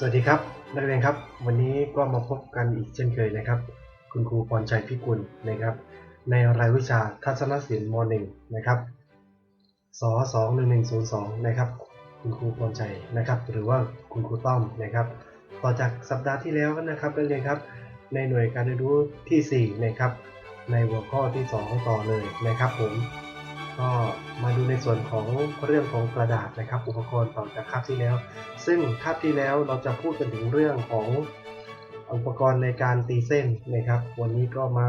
สวัสดีครับ นักเรียนครับ วันนี้ก็มาพบกันอีกเช่นเคยนะครับ คุณครูพรชัยพิกุลนะครับ ในรายวิชาทัศนศิลป์ม .1 นะครับส21102 นะครับ คุณครูพรชัยนะครับ หรือว่าคุณครูต้อมนะครับ ต่อจากสัปดาห์ที่แล้วนะครับนักเรียนครับ ในหน่วยการเรียนรู้ทีสี่4 นะครับ ในหัวข้อที่ 2 ต่อเลยนะครับผม ก็มาดูในส่วนของเรื่องของกระดาษนะครับ อุปกรณ์ต่อจากคาบที่แล้ว ซึ่งคาบที่แล้วเราจะพูดกันถึงเรื่องของอุปกรณ์ในการตีเส้นนะครับ วันนี้ก็มา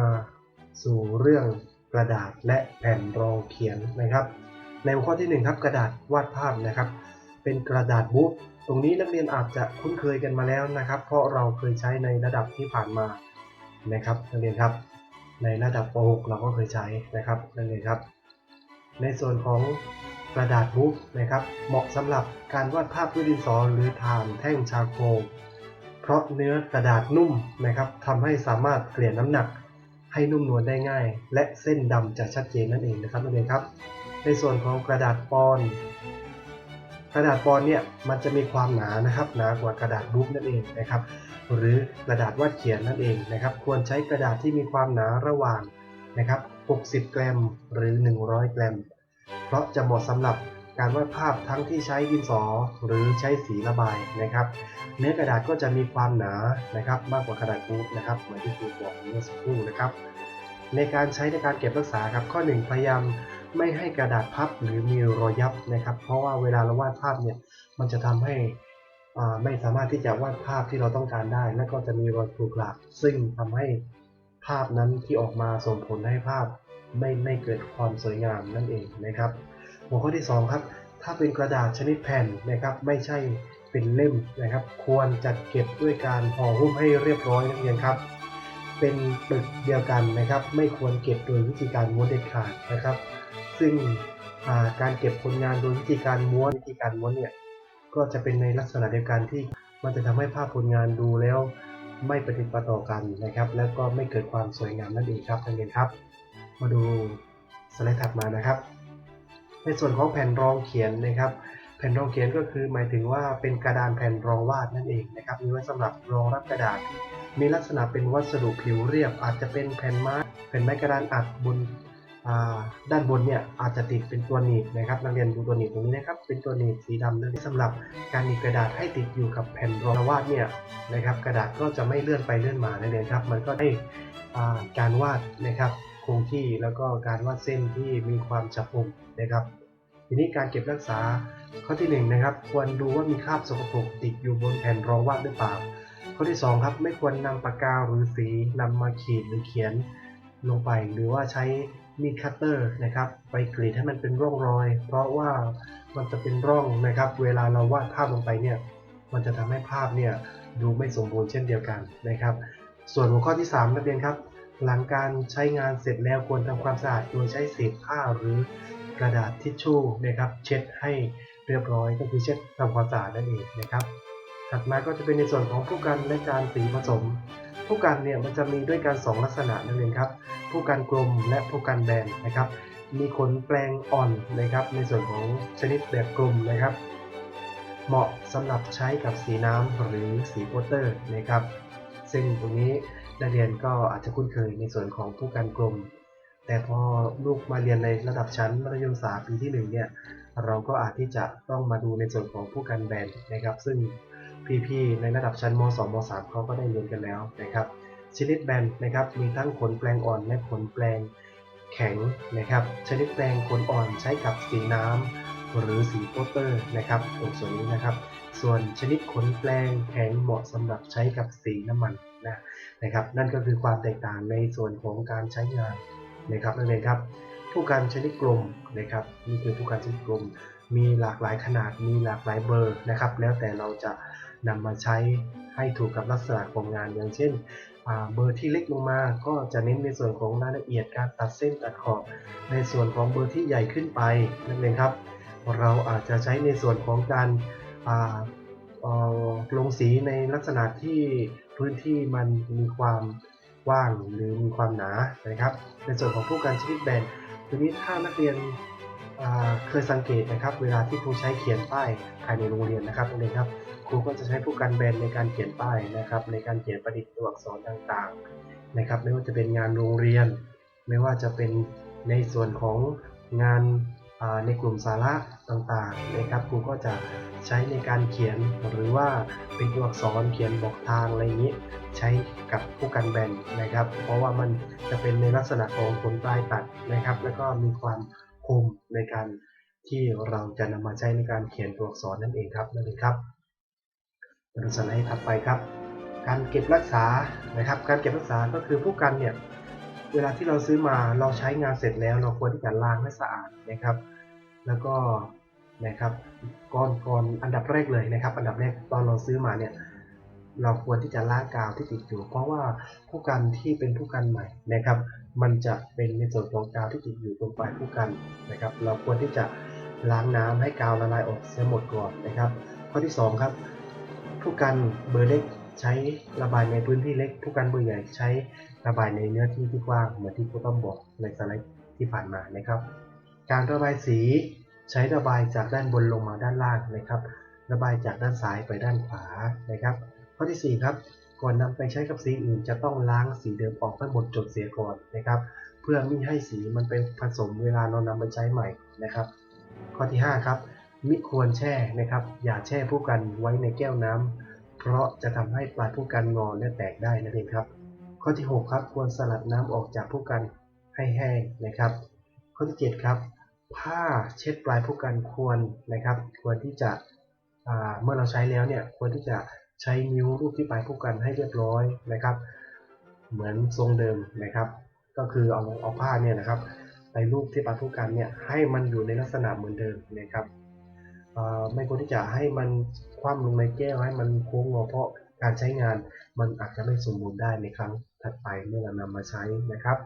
สู่เรื่องกระดาษและแผ่นรองเขียนนะครับ ในหัวข้อที่1ครับกระดาษวาดภาพนะครับ เป็นกระดาษบุ๊กตรงนี้นักเรียนอาจจะคุ้นเคยกันมาแล้วนะครับ เพราะเราเคยใช้ในระดับที่ผ่านมานะครับนักเรียนครับ ในระดับป .6 เราก็เคยใช้นะครับนักเรียนครับ ในส่วนของกระดาษบุ๊กนะครับ เหมาะสำหรับการวาดภาพด้วยดินสอหรือถ่านแท่งชาโคลเพราะเนื้อกระดาษนุ่มนะครับทำให้สามารถเกลี่ยน้ำหนักให้นุ่มนวลได้ง่าย และเส้นดำจะชัดเจนนั่นเองนะครับนักเรียนครับ ในส่วนของกระดาษปอนกระดาษปอนเนี่ยมันจะมีความหนานะครับหนากว่ากระดาษบุ๊กนั่นเองนะครับหรือกระดาษวาดเขียนนั่นเองนะครับ ควรใช้กระดาษที่มีความหนาระหว่างนะครับ 60 กรัม หรือ 100 กรัม เพราะจะเหมาะสำหรับการวาดภาพทั้งที่ใช้ดินสอหรือใช้สีระบายนะครับ เนื้อกระดาษก็จะมีความหนานะครับ มากกว่ากระดาษบุ๊กนะครับเหมือนที่ครูบอกเมื่อสักครู่นะครับ ในการใช้ในการเก็บรักษาครับข้อ 1 พยายามไม่ให้กระดาษพับหรือมีรอยยับนะครับ เพราะว่าเวลาเราวาดภาพเนี่ยมันจะทำให้อ่าไม่สามารถที่จะวาดภาพที่เราต้องการได้ และก็จะมีรอยขรุขระซึ่งทำให้ ภาพนั้นที่ออกมาส่งผลให้ภาพไม่ไม่เกิดความสวยงามนั่นเองนะครับ หัวข้อที่ 2 ครับ ถ้าเป็นกระดาษชนิดแผ่นนะครับ ไม่ใช่เป็นเล่มนะครับ ควรจัดเก็บด้วยการห่อหุ้มให้เรียบร้อยนักเรียนครับ เป็นปึกเดียวกันนะครับ ไม่ควรเก็บโดยวิธีการม้วนเด็ดขาดนะครับ ซึ่งาการเก็บผลงานโดยวิธีการม้วนวิธีการม้วนเนี่ยก็จะเป็นในลักษณะเดียวกันที่มันจะทำให้ภาพผลงานดูแล้ว ไม่ปฏิปต่อกันนะครับ แล้วก็ไม่เกิดความสวยงามนั่นเองครับนักเรียนครับ มาดูสไลด์ถัดมานะครับ ในส่วนของแผ่นรองเขียนนะครับ แผ่นรองเขียนก็คือหมายถึงว่าเป็นกระดานแผ่นรองวาดนั่นเองนะครับ มีไว้สำหรับรองรับกระดาษ มีลักษณะเป็นวัสดุผิวเรียบ อาจจะเป็นแผ่นไม้แผ่นไม้กระดานอัดบน ด้านบนเนี่ยอาจจะติดเป็นตัวหนีบนะครับนักเรียนดูตัวหนีบตรงนี้นะครับ เป็นตัวหนีบสีดำนั่นเองสำหรับการหนีบกระดาษให้ติดอยู่กับแผ่นรองวาดเนี่ยนะครับ กระดาษก็จะไม่เลื่อนไปเลื่อนมานั่นเองครับ มันก็ได้การวาดนะครับคงที่แล้วก็การวาดเส้นที่มีความจับมุมนะครับ ทีนี้การเก็บรักษาข้อที่หนึ่งนะครับ ควรดูว่ามีคราบสกปรกติดอยู่บนแผ่นรองวาดหรือเปล่าข้อที่สองครับ ไม่ควรนำปากกาหรือสีนำมาขีดหรือเขียนลงไป หรือว่าใช้ มีดคัตเตอร์นะครับ ไปกรีดให้มันเป็นร่องรอย เพราะว่ามันจะเป็นร่องนะครับ เวลาเราวาดภาพลงไปเนี่ย มันจะทำให้ภาพเนี่ยดูไม่สมบูรณ์เช่นเดียวกันนะครับ ส่วนหัวข้อที่3นักเรียนครับ หลังการใช้งานเสร็จแล้วควรทำความสะอาดโดยใช้เศษผ้าหรือกระดาษทิชชู่นะครับเช็ดให้เรียบร้อยก็คือเช็ดทำความสะอาดนั่นเองนะครับ ถัดมาก็จะเป็นในส่วนของผู้กันและการสีผสม ผู้กันเนี่ยมันจะมีด้วยกันสองลักษณะนั่นเองครับ ผู้กันกลมและผู้กันแบนนะครับ มีขนแปลงอ่อนนะครับ ในส่วนของชนิดแบบกลมนะครับ เหมาะสำหรับใช้กับสีน้ำหรือสีโปสเตอร์นะครับ ซึ่งตรงนี้นักเรียนก็อาจจะคุ้นเคยในส่วนของผู้กันกลม แต่พอลูกมาเรียนในระดับชั้นมัธยมศึกษาปีที่หนึ่งเนี่ยเราก็อาจที่จะต้องมาดูในส่วนของผู้กันแบนนะครับ ซึ่งพี่ๆในระดับชั้นม .2 ม .3 เขาก็ได้เรียนกันแล้วนะครับ ชนิดแบนนะครับมีทั้งขนแปลงอ่อนและขนแปลงแข็งนะครับชนิดแปลงขนอ่อนใช้กับสีน้ำหรือสีโปสเตอร์นะครับตรงส่วนนี้นะครับ ส่วนชนิดขนแปลงแข็งเหมาะสำหรับใช้กับสีน้ำมันนะนะครับ นั่นก็คือความแตกต่างในส่วนของการใช้งานนะครับนั่นเองครับผู้กันชนิดกลมนะครับนี่คือผู้กันชนิดกลม มีหลากหลายขนาดมีหลากหลายเบอร์นะครับ แล้วแต่เราจะนำมาใช้ให้ถูกกับลักษณะของงานอย่างเช่น เบอร์ที่เล็กลงมาก็จะเน้นในส่วนของรายละเอียดการตัดเส้นตัดขอบในส่วนของเบอร์ที่ใหญ่ขึ้นไปนั่นเองครับ เราอาจจะใช้ในส่วนของการอ่าลงสีในลักษณะที่พื้นที่มันมีความว้างหรือมีความหนานะครับ ในส่วนของผู้กันชนิดแบนทีนี้ถ้านักเรียน เคยสังเกตนะครับ เวลาที่ครูใช้เขียนป้ายภายในโรงเรียนนะครับนักเรียนครับครูก็จะใช้ผู้กันแบนในการเขียนป้ายนะครับ ในการเขียนประดิษฐ์ตัวอักษรต่างๆนะครับ ไม่ว่าจะเป็นงานโรงเรียน ไม่ว่าจะเป็นในส่วนของงานในกลุ่มสาระต่างๆนะครับครูก็จะใช้ในการเขียนหรือว่าเป็นตัวอักษรเขียนบอกทางอะไรอย่างนี้ ใช้กับผู้กันแบนนะครับ เพราะว่ามันจะเป็นในลักษณะของผลปลายตัดนะครับ แล้วก็มีความ คมในการที่เราจะนำมาใช้ในการเขียนตัวอักษรนั่นเองครับนั่นเองครับมาดูสไลด์ถัดไปครับ การเก็บรักษานะครับ การเก็บรักษาก็คือผู้กันเนี่ยเวลาที่เราซื้อมาเราใช้งานเสร็จแล้ว เราควรที่จะล้างให้สะอาดนะครับ แล้วก็นะครับก่อนก่อนอันดับแรกเลยนะครับ อันดับแรกตอนเราซื้อมาเนี่ย เราควรที่จะล้างกาวที่ติดอยู่ เพราะว่าผู้กันที่เป็นผู้กันใหม่นะครับ มันจะเป็นในส่วนของกาวที่ติดอยู่ตรงปลายผู้กันนะครับ เราควรที่จะล้างน้ำให้กาวละลายออกเสียหมดก่อนนะครับ ข้อที่สองครับ ผู้กันเบอร์เล็กใช้ระบายในพื้นที่เล็ก ผู้กันเบอร์ใหญ่ใช้ระบายในเนื้อที่ที่กว้างเหมือนที่ครูต้อมบอกในสไลด์ที่ผ่านมานะครับ การระบายสีใช้ระบายจากด้านบนลงมาด้านล่างนะครับ ระบายจากด้านซ้ายไปด้านขวานะครับ ข้อที่ 4 ครับ ก่อนนำไปใช้กับสีอื่น จะต้องล้างสีเดิมออกให้หมดจดเสียก่อนนะครับ เพื่อไม่ให้สีมันเป็นผสมเวลาเรานำไปใช้ใหม่นะครับ ข้อที่ 5 ครับมิควรแช่นะครับ อย่าแช่ผู้กันไว้ในแก้วน้ำเพราะจะทำให้ปลายผู้กันงอและแตกได้นั่นเองครับ ข้อที่ 6 ครับ ควรสลัดน้ำออกจากผู้กันให้แห้งนะครับ ข้อที่ 7 ครับ ผ้าเช็ดปลายผู้กันควรนะครับ ควรที่จะเมื่อเราใช้แล้วเนี่ยควรที่จะ ใช้นิ้วรูปที่ปลายผู้กันให้เรียบร้อยนะครับ เหมือนทรงเดิมนะครับ ก็คือเอาเอาผ้าเนี่ยนะครับไปรูปที่ปลายผู้กันเนี่ยให้มันอยู่ในลักษณะเหมือนเดิมนะครับไม่ควรที่จะให้มันคว่ำลงในแก้วให้มันโค้งงอเพราะการใช้งานมันอาจจะไม่สมบูรณ์ได้ในครั้งถัดไปเมื่อเรานำมาใช้นะครับ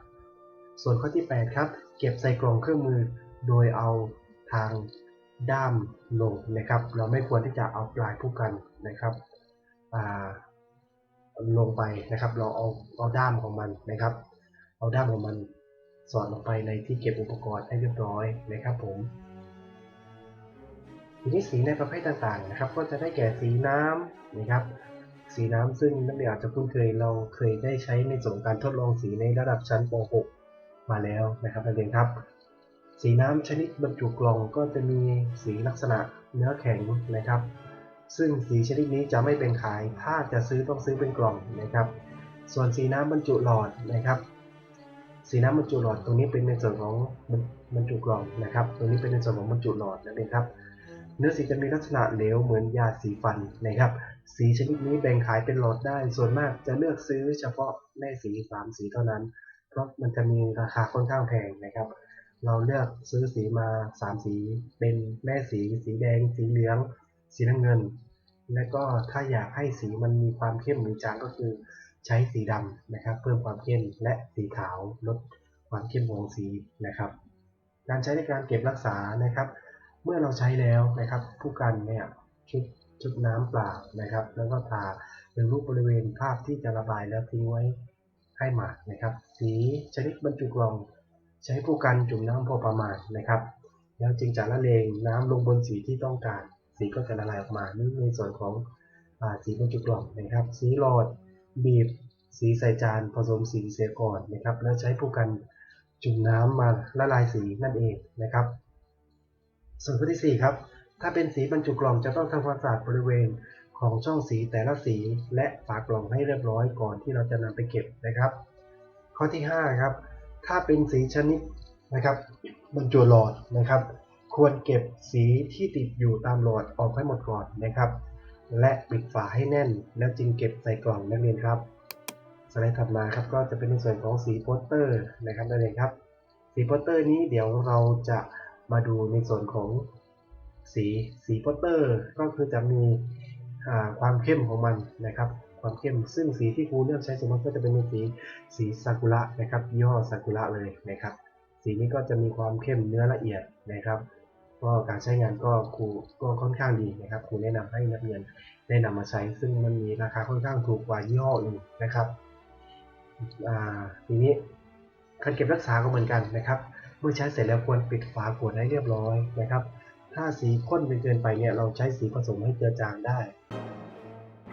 ส่วนข้อที่ 8 ครับ เก็บใส่กล่องเครื่องมือโดยเอาทางด้ามลงนะครับ เราไม่ควรที่จะเอาปลายผู้กันนะครับ ลงไปนะครับ เราเอาเอาด้ามของมันนะครับ เอาด้ามของมันสอดลงไปในที่เก็บอุปกรณ์ให้เรียบร้อยนะครับผมทีนี้สีในประเภทต่างๆนะครับ ก็จะได้แก่สีน้ำนะครับ สีน้ำซึ่งนักเรียนอาจจะคุ้นเคยเราเคยได้ใช้ในส่วนการทดลองสีในระดับชั้นป .6 มาแล้วนะครับนักเรียนครับ สีน้ำชนิดบรรจุกล่องก็จะมีสีลักษณะเนื้อแข็งนะครับ ซึ่งสีชนิดนี้จะไม่เป็นขาย ถ้าจะซื้อต้องซื้อเป็นกล่องนะครับ ส่วนสีน้ำบรรจุหลอดนะครับ สีน้ำบรรจุหลอดตรงนี้เป็นในส่วนของบรรจุกล่องนะครับ ตรงนี้เป็นในส่วนของบรรจุหลอดนั่นเองครับ เนื้อสีจะมีลักษณะเหลวเหมือนยาสีฟันนะครับ สีชนิดนี้แบ่งขายเป็นหลอดได้ ส่วนมากจะเลือกซื้อเฉพาะแม่สีสามสีเท่านั้น เพราะมันจะมีราคาค่อนข้างแพงนะครับ เราเลือกซื้อสีมาสามสี เป็นแม่สี สีแดง สีเหลืองสีน้ำเงิน และก็ถ้าอยากให้สีมันมีความเข้มหรือจางก็คือใช้สีดำนะครับ เพิ่มความเข้มและสีขาวลดความเข้มของสีนะครับ การใช้ในการเก็บรักษานะครับ เมื่อเราใช้แล้วนะครับ ผู้กันเนี่ยชุดชุดน้ำเปล่านะครับ แล้วก็ทาเป็นรูปบริเวณภาพที่จะระบายแล้วทิ้งไว้ให้หมาดนะครับ สีชนิดบรรจุกล่อง ใช้ผู้กันจุ่มน้ำพอประมาณนะครับ แล้วจึงจะละเลงน้ำลงบนสีที่ต้องการ สีก็จะละลายออกมานี่ในส่วนของอสีบรรจุกล่องนะครับ สีหลอดบีบ สีใส่จานผสมสีเสียก่อนนะครับ แล้วใช้ผู้กันจุ่มน้ำมาละลายสีนั่นเองนะครับ ส่วนข้อที่4ครับถ้าเป็นสีบรรจุกล่องจะต้องทำความสะอาดบริเวณของช่องสีแต่ละสีและฝากล่องให้เรียบร้อยก่อนที่เราจะนำไปเก็บนะครับ ข้อที่5ครับถ้าเป็นสีชนิดนะครับบรรจุหลอดนะครับ ควรเก็บสีที่ติดอยู่ตามหลอดออกให้หมดก่อนนะครับ และปิดฝาให้แน่น แล้วจึงเก็บใส่กล่องนักเรียนครับสไลด์ถัดมาครับก็จะเป็นในส่วนของสีโปสเตอร์นะครับนักเรียนครับ สีโปสเตอร์นี้เดี๋ยวเราจะมาดูในส่วนของสีสีโปสเตอร์ก็คือจะมีความเข้มของมันนะครับ ความเข้มซึ่งสีที่ครูเลือกใช้ส่วนมากก็จะเป็นสีสีซากุระนะครับยี่ห้อซากุระเลยนะครับ สีนี้ก็จะมีความเข้มเนื้อละเอียดนะครับ ก็การใช้งานก็ครูก็ค่อนข้างดีนะครับครูแนะนำให้นักเรียนได้นำมาใช้ ซึ่งมันมีราคาค่อนข้างถูกกว่ายี่ห้ออื่นนะครับอ่าทีนี้การเก็บรักษาก็เหมือนกันนะครับ เมื่อใช้เสร็จแล้วควรปิดฝาขวดให้เรียบร้อยนะครับ ถ้าสีข้นจนเกินไปเนี่ยเราใช้สีผสมให้เจือจางได้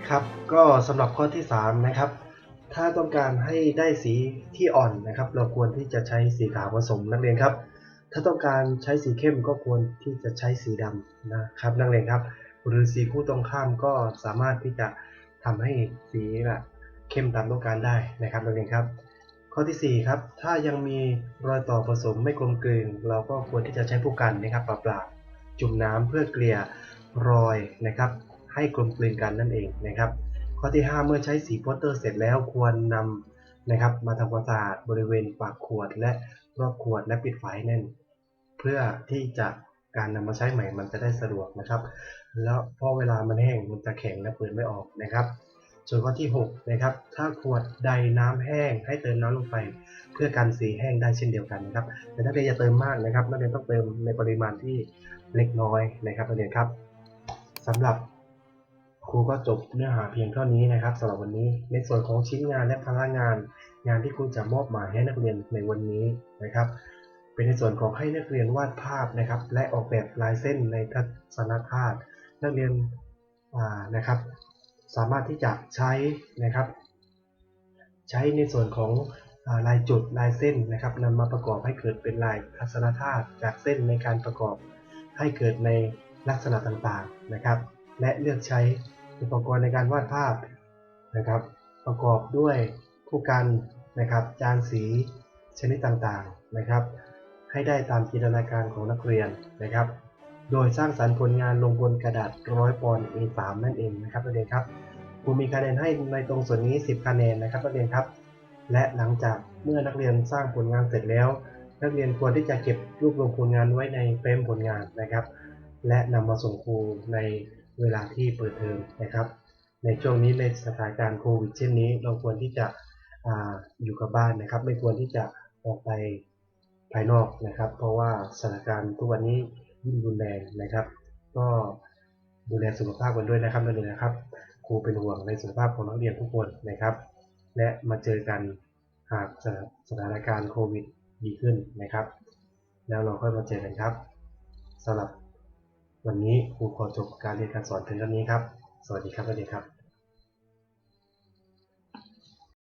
ครับก็สำหรับข้อที่ 3 นะครับ ถ้าต้องการให้ได้สีที่อ่อนนะครับ เราควรที่จะใช้สีขาวผสมนักเรียนครับ ถ้าต้องการใช้สีเข้มก็ควรที่จะใช้สีดำนะครับนักเรียนครับ หรือสีคู่ตรงข้ามก็สามารถที่จะทำให้สีแบบเข้มตามต้องการได้นะครับนักเรียนครับ ข้อทีสี่ 4 ครับ ถ้ายังมีรอยต่อผสมไม่กลมกลืน เราก็ควรที่จะใช้ผู้กันนะครับปล่าๆจุ่มน้ำเพื่อเกลี่ยรอยนะครับให้กลมกลืนกันนั่นเองนะครับ ข้อที่ 5 เมื่อใช้สีโปสเตอร์เสร็จแล้วควรนำนะครับมาทำความสะอาดบริเวณปากขวดและ รอบขวดและปิดฝาให้แน่น เพื่อที่จะการนำมาใช้ใหม่มันจะได้สะดวกนะครับ แล้วพอเวลามันแห้งมันจะแข็งและเปิดไม่ออกนะครับ ส่วนข้อที่6นะครับ ถ้าขวดใดน้ำแห้งให้เติมน้ำลงไป เพื่อกันสีแห้งได้เช่นเดียวกันนะครับ แต่นักเรียนอย่าเติมมากนะครับนักเรียนต้องเติมในปริมาณที่เล็กน้อยนะครับนักเรียนครับสำหรับ ครูก็จบเนื้อหาเพียงเท่านี้นะครับสำหรับวันนี้ ในส่วนของชิ้นงานและพลังงาน งานที่ครูจะมอบหมายให้นักเรียนในวันนี้นะครับ เป็นในส่วนของให้นักเรียนวาดภาพนะครับ และออกแบบลายเส้นในทัศนคตินักเรียนนะครับ สามารถที่จะใช้นะครับ ใช้ในส่วนของลายจุดลายเส้นนะครับนำมาประกอบให้เกิดเป็นลายทัศนธาตุจากเส้นในการประกอบให้เกิดในลักษณะต่างๆนะครับ และเลือกใช้อุปกรณ์ในการวาดภาพนะครับ ประกอบด้วยผู้กันนะครับ จานสีชนิดต่างๆนะครับ ให้ได้ตามจินตนาการของนักเรียนนะครับ โดยสร้างสรรค์ผลงานลงบนกระดาษร้อยปอนด์ A3 นั่นเองนะครับนักเรียนครับครูมีคะแนนให้ในตรงส่วนนี้ 10 คะแนนนะครับนักเรียนครับ และหลังจากเมื่อนักเรียนสร้างผลงานเสร็จแล้ว นักเรียนควรที่จะเก็บรวบรวมผลงานไว้ในเฟรมผลงานนะครับ และนำมาส่งครูใน เวลาที่เปิดเทอมนะครับ ในช่วงนี้ในสถานการณ์โควิด เช่นนี้ เราควรที่จะออยู่กับบ้านนะครับ ไม่ควรที่จะออกไปภายนอกนะครับ เพราะว่าสถานการณ์ทุกวันนี้ยิ่งรุนแรงนะครับ ก็ดูแลสุขภาพกันด้วยนะครับนักเรียนนะครับ ครูเป็นห่วงในสุขภาพของนักเรียนทุกคนนะครับ และมาเจอกันหากสถาสถานการณ์โควิดดีขึ้นนะครับ แล้วเราค่อยมาเจอกันครับสำหรับ วันนี้ครูขอจบการเรียนการสอนเพียงเท่านี้ครับ สวัสดีครับนักเรียนครับ